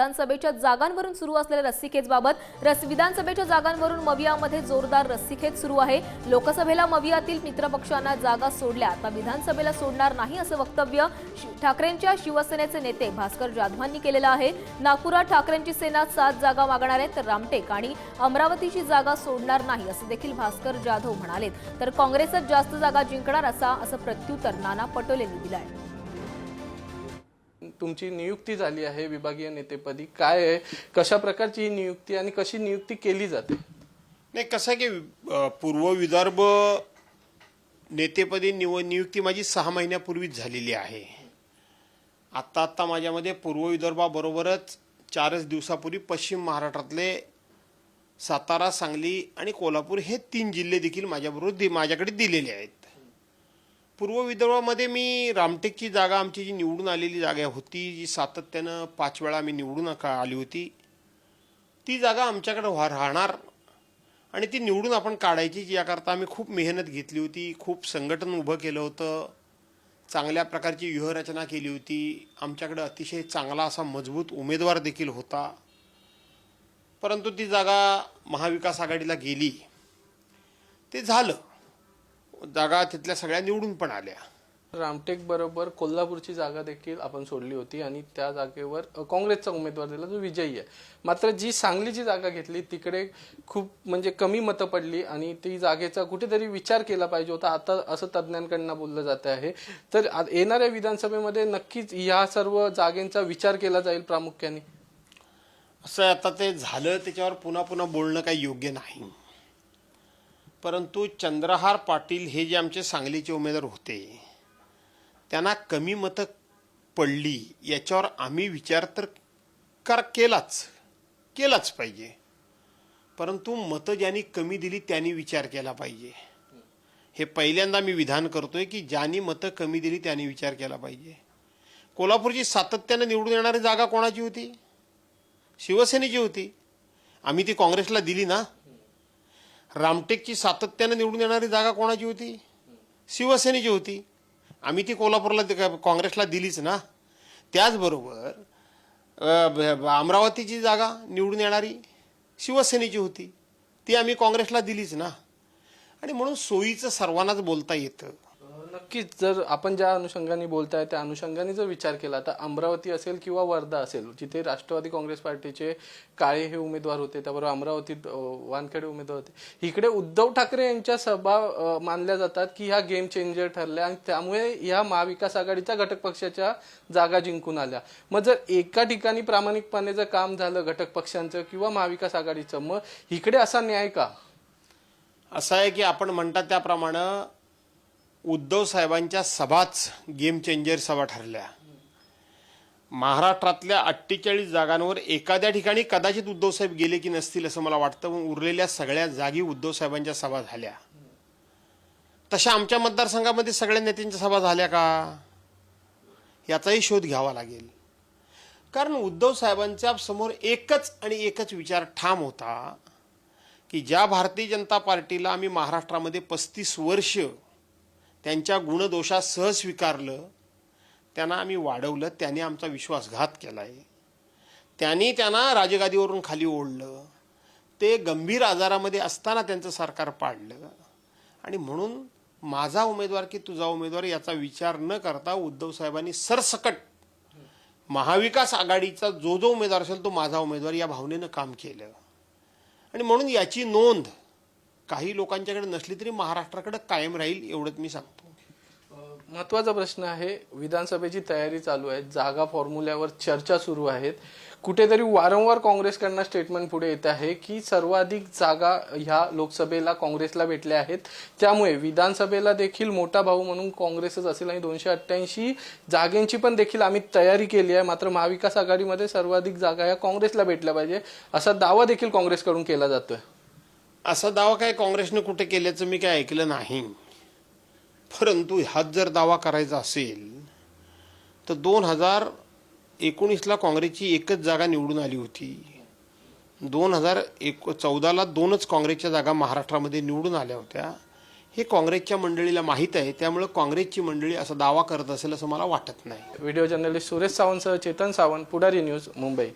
विधानसभेच्या जागांवरून सुरू असलेल्या रस्सीखेचबाबत रस विधानसभेच्या जागांवरून मवियामध्ये जोरदार रस्सीखेच सुरू आहे. लोकसभेला मवियातील मित्रपक्षांना जागा सोडल्या. आता विधानसभेला सोडणार नाही असं वक्तव्य ठाकरेंच्या शिवसेनेचे नेते भास्कर जाधवांनी केलेलं आहे. नागपुरात ठाकरेंची सेना सात जागा मागणार आहे तर रामटेक आणि अमरावतीची जागा सोडणार नाही असं देखील भास्कर जाधव म्हणालेत. तर काँग्रेसच जास्त जागा जिंकणार असा असं प्रत्युत्तर नाना पटोलेंनी दिलं आहे तुमची नियुक्ती झाली आहे विभागीय नेतेपदी? काय आहे? कशा प्रकारची ही नियुक्ती आणि कशी नियुक्ती केली जाते? नाही कसं आहे की अ, पूर्व विदर्भ नेतेपदी निव नियुक्ती माझी सहा महिन्यापूर्वीच झालेली आहे. आत्ता आत्ता माझ्यामध्ये पूर्व विदर्भाबरोबरच चारच दिवसापूर्वी पश्चिम महाराष्ट्रातले सातारा सांगली आणि कोल्हापूर हे तीन जिल्हे देखील माझ्याबरोबर दि माझ्याकडे दिलेले आहेत. पूर्व विदर्भामध्ये मी रामटेकची जागा आमची जी निवडून आलेली जागा होती जी सातत्यानं पाच वेळा मी निवडून का आली होती ती जागा आमच्याकडे व्हा राहणार. आणि ती निवडून आपण काढायची याकरता आम्ही खूप मेहनत घेतली होती खूप संघटन उभं केलं होतं चांगल्या प्रकारची व्यूहरचना केली होती. आमच्याकडे अतिशय चांगला असा मजबूत उमेदवार देखील होता. परंतु ती जागा महाविकास आघाडीला गेली. ते झालं. जागा तिथल्या सगळ्या निवडून पण आल्या. रामटेक बरोबर कोल्हापूरची जागा देखील आपण सोडली होती आणि त्या जागेवर काँग्रेसचा उमेदवार दिला जो विजयी आहे. मात्र जी सांगलीची जागा घेतली तिकडे खूप म्हणजे कमी मतं पडली आणि ती जागेचा कुठेतरी विचार केला पाहिजे होता. आता असं तज्ज्ञांकडनं बोललं जात आहे. तर येणाऱ्या विधानसभेमध्ये नक्कीच ह्या सर्व जागेंचा विचार केला जाईल प्रामुख्याने. असं आता ते झालं त्याच्यावर पुन्हा पुन्हा बोलणं काही योग्य नाही. परंतु चंद्रहार पाटील हे जे आमचे सांगलीचे उमेदवार होते त्यांना कमी मतं पडली याच्यावर आम्ही विचार तर कर केलाच केलाच पाहिजे. परंतु मतं ज्यांनी कमी दिली त्यांनी विचार केला पाहिजे. हे पहिल्यांदा मी विधान करतोय की ज्यांनी मतं कमी दिली त्यांनी विचार केला पाहिजे. कोल्हापूरची सातत्यानं निवडून येणारी जागा कोणाची होती? शिवसेनेची होती. आम्ही ती काँग्रेसला दिली ना? रामटेकची सातत्यानं निवडून येणारी जागा कोणाची होती? शिवसेनेची होती. आम्ही ती कोल्हापूरला काँग्रेसला दिलीच ना. त्याचबरोबर अमरावतीची जागा निवडून येणारी शिवसेनेची होती. ती आम्ही काँग्रेसला दिलीच ना. आणि म्हणून सोयीचं सर्वांनाच बोलता येतं. नक्कीच जर आपण ज्या अनुषंगाने बोलताय त्या अनुषंगाने जर विचार केला तर अमरावती असेल किंवा वर्धा असेल जिथे राष्ट्रवादी काँग्रेस पार्टीचे काळे हे उमेदवार होते त्याबरोबर अमरावतीत वानखेडे उमेदवार होते. इकडे उद्धव ठाकरे यांच्या सभा मानल्या जातात की ह्या गेम चेंजर ठरल्या आणि त्यामुळे ह्या महाविकास आघाडीच्या घटक पक्षाच्या जागा जिंकून आल्या. मग जर एका ठिकाणी प्रामाणिकपणे जर काम झालं घटक पक्षांचं किंवा महाविकास आघाडीचं मग इकडे असा न्याय का? असं आहे की आपण म्हणतात त्याप्रमाणे उद्धव साहेबांच्या सभाच गेम चेंजर सभा ठरल्या. महाराष्ट्रातल्या अठ्ठेचाळीस जागांवर एखाद्या ठिकाणी कदाचित उद्धव साहेब गेले की नसतील असं मला वाटतं. पण उरलेल्या सगळ्या जागी उद्धव साहेबांच्या सभा झाल्या. तशा आमच्या मतदारसंघामध्ये सगळ्या नेत्यांच्या सभा झाल्या का? याचाही शोध घ्यावा लागेल. कारण उद्धव साहेबांच्या समोर एकच आणि एकच विचार ठाम होता की ज्या भारतीय जनता पार्टीला आम्ही महाराष्ट्रामध्ये पस्तीस वर्ष त्यांच्या गुणदोषासह स्वीकारलं त्यांना आम्ही वाढवलं त्याने आमचा विश्वासघात केला आहे त्यांनी त्यांना राजगादीवरून खाली ओढलं. ते गंभीर आजारामध्ये असताना त्यांचं सरकार पाडलं. आणि म्हणून माझा उमेदवार की तुझा उमेदवार याचा विचार न करता उद्धव साहेबांनी सरसकट महाविकास आघाडीचा जो जो उमेदवार असेल तो माझा उमेदवार या भावनेनं काम केलं. आणि म्हणून याची नोंद काही लोकांच्याकडे नसली तरी महाराष्ट्राकडे कायम राहील एवढंच मी सांगतो. महत्त्वाचा प्रश्न आहे विधानसभेची तयारी चालू आहे जागा फॉर्म्युल्यावर चर्चा सुरू आहेत. कुठेतरी वारंवार काँग्रेसकडनं स्टेटमेंट पुढे येत आहे की सर्वाधिक जागा ह्या लोकसभेला काँग्रेसला भेटल्या आहेत. त्यामुळे विधानसभेला देखील मोठा भाऊ म्हणून काँग्रेसच असेल आणि दोनशे अठ्ठ्याऐंशी जागेंची पण देखील आम्ही तयारी केली आहे. मात्र महाविकास आघाडीमध्ये सर्वाधिक जागा या काँग्रेसला भेटल्या पाहिजे असा दावा देखील काँग्रेसकडून केला जातोय. असा दावा काय काँग्रेसने कुठे केल्याचं मी काय ऐकलं नाही. परंतु हाच जर दावा करायचा असेल तर दोन हजार एकोणीसला काँग्रेसची एकच जागा निवडून आली होती. दोन हजार एक चौदाला दोनच काँग्रेसच्या जागा महाराष्ट्रामध्ये निवडून आल्या होत्या. हे काँग्रेसच्या मंडळीला माहीत आहे त्यामुळे काँग्रेसची मंडळी असा दावा करत असेल असं मला वाटत नाही. व्हिडिओ जर्नलिस्ट सुरेश सावंतसह चेतन सावंत पुढारी न्यूज मुंबई.